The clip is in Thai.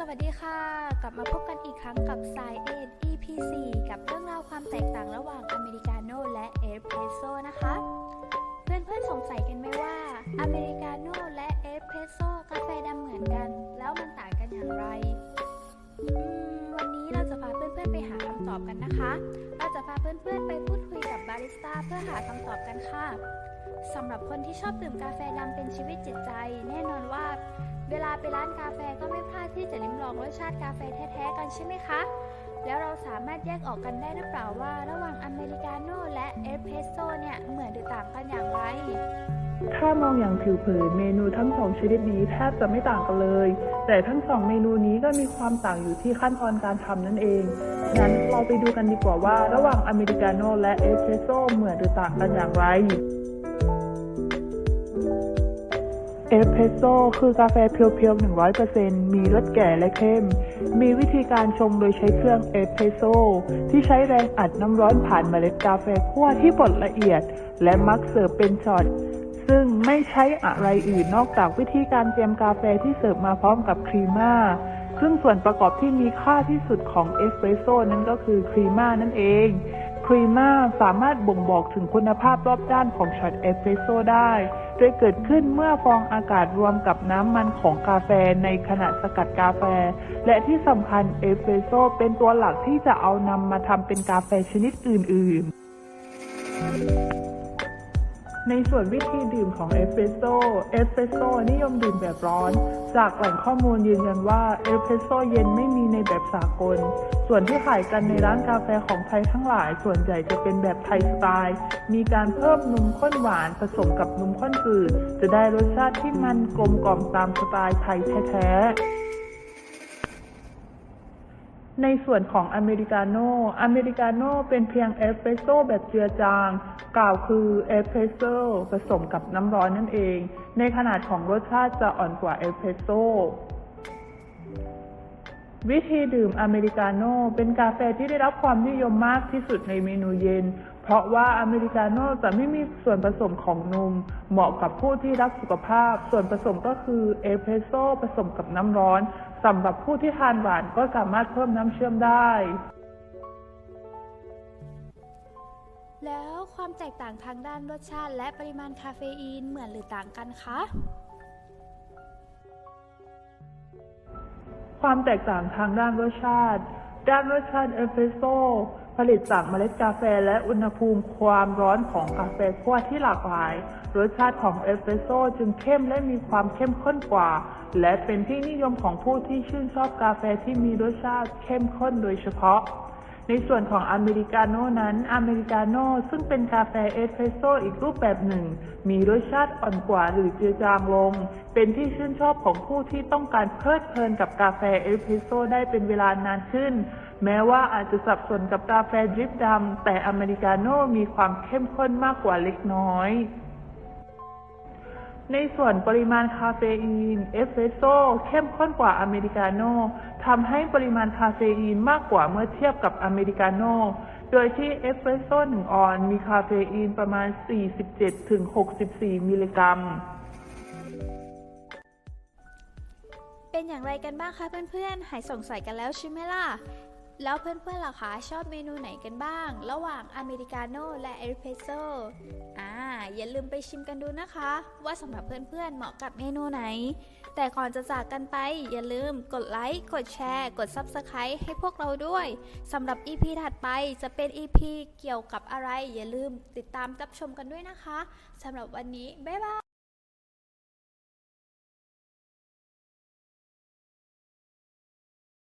สวัสดีค่ะ กลับมาพบกันอีกครั้งกับสายเอ็น EP 4กับเรื่องราวความแตกต่างระหว่างอเมริกาโน่และเอสเพรสโซ่นะคะ เพื่อนๆสงสัยกันไหมว่า อเมริกาโน่และเอสเพรสโซ่กาแฟดำเหมือนกัน แล้วมันต่างกันอย่างไร วันนี้เราจะพาเพื่อนๆไปหาคำตอบกันนะคะ เราจะพาเพื่อนๆไปพูดคุยกับบาริสต้าเพื่อหาคำตอบกันค่ะสำหรับคนที่ชอบดื่มกาแฟดำเป็นชีวิตจิตใจ แน่นอนว่า เวลาไปร้านกาแฟก็ไม่พลาดที่จะลิ้มลองรสชาติกาแฟแท้ๆกันใช่ไหมคะ แล้วเราสามารถแยกออกกันได้หรือเปล่าว่า ระหว่างอเมริกาโน่และเอสเพรสโซ่เนี่ยเหมือนหรือต่างกันอย่างไร ถ้ามองอย่างผิวเผินเมนูทั้งสองชนิดนี้แทบจะไม่ต่างกันเลย แต่ทั้งสองเมนูนี้ก็มีความต่างอยู่ที่ขั้นตอนการทำนั่นเองงั้นเราไปดูกันดีกว่าว่า ระหว่างอเมริกาโน่และเอสเพรสโซ่เหมือนหรือต่างกันอย่างไร เอสเพรสโซ่คือกาแฟเพียวๆ 100%มีรสแก่และเข้ม มีวิธีการชงโดยใช้เครื่องเอสเพรสโซ่ที่ใช้แรงอัดน้ำร้อนผ่านเมล็ดกาแฟคั่วที่บดละเอียด และมักเสิร์ฟเป็นช็อต ซึ่งไม่ใช้อะไรอื่นนอกจากวิธีการเตรียมกาแฟที่เสิร์ฟมาพร้อมกับครีม่า ซึ่งส่วนประกอบที่มีค่าที่สุดของเอสเปรสโซ่นั้นก็คือครีม่านั่นเอง ครีม่าสามารถบ่งบอกถึงคุณภาพรอบด้านของช็อตเอสเปรสโซได้ โดยเกิดขึ้นเมื่อฟองอากาศรวมกับน้ำมันของกาแฟในขณะสกัดกาแฟ และที่สำคัญเอสเปรสโซเป็นตัวหลักที่จะเอานำมาทำเป็นกาแฟชนิดอื่น ๆ ในส่วนวิธีดื่มของเอสเปรสโซ่เอสเปรสโซ่นิยมดื่มแบบร้อน จากแหล่งข้อมูลยืนยันว่าเอสเปรสโซ่เย็นไม่มีในแบบสากล ส่วนที่ขายกันในร้านกาแฟของไทยทั้งหลาย ส่วนใหญ่จะเป็นแบบไทยสไตล์ มีการเพิ่มนมข้นหวานผสมกับนมข้นจืดจะได้รสชาติที่มันกลมกล่อมตามสไตล์ไทยแท้ๆ ในส่วนของอเมริกาโน่ อเมริกาโน่เป็นเพียงเอสเปรสโซ่แบบเจือจาง กล่าวคือเอสเปรสโซ่ผสมกับน้ำร้อนนั่นเอง ในขนาดของรสชาติจะอ่อนกว่าเอสเปรสโซ่ วิธีดื่มอเมริกาโน่เป็นกาแฟที่ได้รับความนิยมมากที่สุดในเมนูเย็น เพราะว่าอเมริกาโน่จะไม่มีส่วนผสมของนม เหมาะกับผู้ที่รักสุขภาพ ส่วนผสมก็คือเอสเพรสโซ่ผสมกับน้ำร้อน สำหรับผู้ที่ทานหวานก็สามารถเพิ่มน้ำเชื่อมได้ แล้วความแตกต่างทางด้านรสชาติ และปริมาณคาเฟอีนเหมือนหรือต่างกันคะ ความแตกต่างทางด้านรสชาติ ด้านรสชาติเอสเปรสโซ่ผลิตจากเมล็ดกาแฟและอุณหภูมิความร้อนของกาแฟขั้วที่หลากหลาย รสชาติของเอสเปรสโซ่จึงเข้มและมีความเข้มข้นกว่า และเป็นที่นิยมของผู้ที่ชื่นชอบกาแฟที่มีรสชาติเข้มข้นโดยเฉพาะ ในส่วนของอเมริกาโน่นั้นอเมริกาโน่ซึ่งเป็นกาแฟเอสเพรสโซ่อีกรูปแบบหนึ่ง มีรสชาติอ่อนกว่าหรือเจือจางลง เป็นที่ชื่นชอบของผู้ที่ต้องการเพลิดเพลินกับกาแฟเอสเพรสโซ่ได้เป็นเวลานานขึ้น แม้ว่าอาจจะสับสนกับกาแฟดริปดำแต่อเมริกาโน่มีความเข้มข้นมากกว่าเล็กน้อย ในส่วนปริมาณคาเฟอีน เอสเปรสโซ่เข้มข้นกว่าอเมริกาโน่ทำให้ปริมาณคาเฟอีนมากกว่าเมื่อเทียบกับอเมริกาโน่ โดยที่เอสเปรสโซ่1ออนมีคาเฟอีนประมาณ 47-64 มิลลิกรัม เป็นอย่างไรกันบ้างคะเพื่อนๆ หายสงสัยกันแล้วใช่ไหมล่ะ แล้วเพื่อนๆล่ะคะชอบเมนูไหนกันบ้าง ระหว่างอเมริกาโน่และเอสเพรสโซ่อ่าอย่าลืมไปชิมกันดูนะคะ ว่าสำหรับเพื่อนๆเหมาะกับเมนูไหน แต่ก่อนจะจากกันไป อย่าลืมกดไลค์กดแชร์ กด Subscribe ให้พวกเราด้วยสำหรับ EP ถัดไปจะเป็น EP เกี่ยวกับอะไร อย่าลืมติดตามรับชมกันด้วยนะคะสำหรับวันนี้บ๊ายบาย